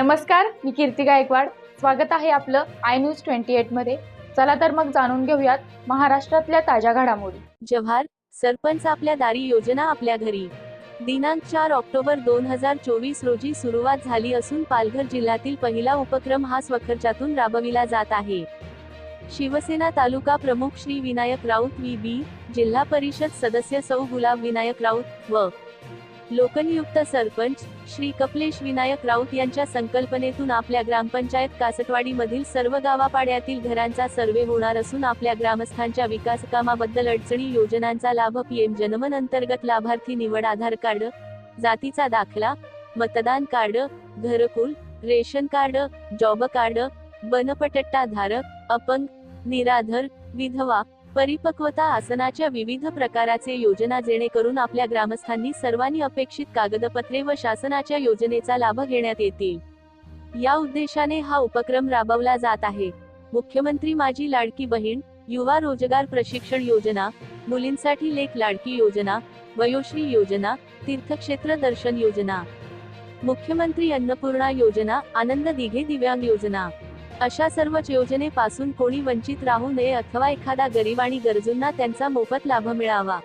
नमस्कार मी कीर्ती गायकवाड. स्वागत आहे आपलं आय न्यूज ट्वेंटी एटमध्ये. चला तर मग जाणून घेऊयात महाराष्ट्रातल्या ताज्या घडामोडी. जव्हार सरपंच आपल्या दारी योजना आपल्या घरी. दिनांक चार ऑक्टोबर दोन हजार चोवीस रोजी सुरुवात झाली असून पालघर जिल्ह्यातील पहिला उपक्रम हा स्वखर्चातून राबविला जात आहे. शिवसेना तालुका प्रमुख श्री विनायक राऊत वी बी जिल्हा परिषद सदस्य सौ गुलाब विनायक राऊत व लोकनियुक्त सरपंच श्री कपलेश विनायक राऊत यांच्या संकल्पनेतून आपल्या ग्रामपंचायत कासटवाडीमधील सर्व गावापाड्यातील घरांचा सर्वे होणार असून आपल्या ग्रामस्थांच्या विकास कामाबद्दल अडचणी योजनांचा लाभ पीएम जनमन अंतर्गत लाभार्थी निवड आधार कार्ड जातीचा दाखला मतदान कार्ड घरकुल रेशन कार्ड जॉब कार्ड बनपट्टा धारक अपंग निराधर विधवा परिपक्वता आसनाच्या विविध प्रकाराचे योजना जेणेकरून आपल्या ग्रामस्थांनी सर्वांनी अपेक्षित कागदपत्रे व शासनाच्या योजनेचा लाभ घेण्यात येतील. या उद्देशाने हा उपक्रम राबवला जात आहे. मुख्यमंत्री माझी लाडकी बहीण युवा रोजगार प्रशिक्षण योजना मुलींसाठी लेख लाडकी योजना वयोश्री योजना तीर्थक्षेत्र दर्शन योजना मुख्यमंत्री अन्नपूर्णा योजना आनंद दिघे दिव्यांग योजना अशा सर्वच योजनेपासून कोणी वंचित राहू नये अथवा एखादा गरीब आणि गरजूंना त्यांचा मोफत लाभ मिळावा.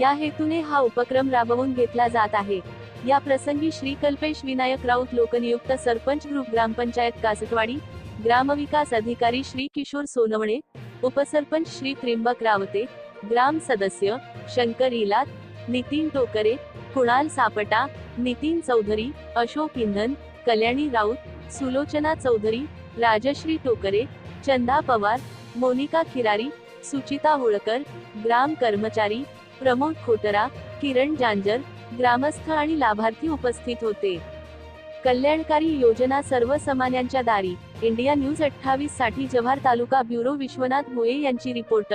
या हेतूने हा उपक्रम राबवून घेतला जात आहे. या प्रसंगी श्री कल्पेश विनायक राऊत लोकनियुक्त सरपंच ग्रुप ग्रामपंचायत कासटवाडी ग्रामविकास अधिकारी श्री किशोर सोनवणे उपसरपंच श्री त्रिंबक रावते ग्राम सदस्य शंकर इलात नितीन टोकरे कुणाल सापटा नितीन चौधरी अशोक इंधन कल्याणी राऊत सुलोचना चौधरी राजश्री टोकरे चंदा पवार मोनिका खिरारी सुचिता होळकर ग्राम कर्मचारी प्रमोद खोटरा किरण जांजर ग्रामस्थ आणि लाभार्थी उपस्थित होते. कल्याणकारी योजना सर्वसामान्यांच्या दारी इंडिया न्यूज अठ्ठावीससाठी जव्हार तालुका ब्युरो विश्वनाथ भोये यांची रिपोर्ट.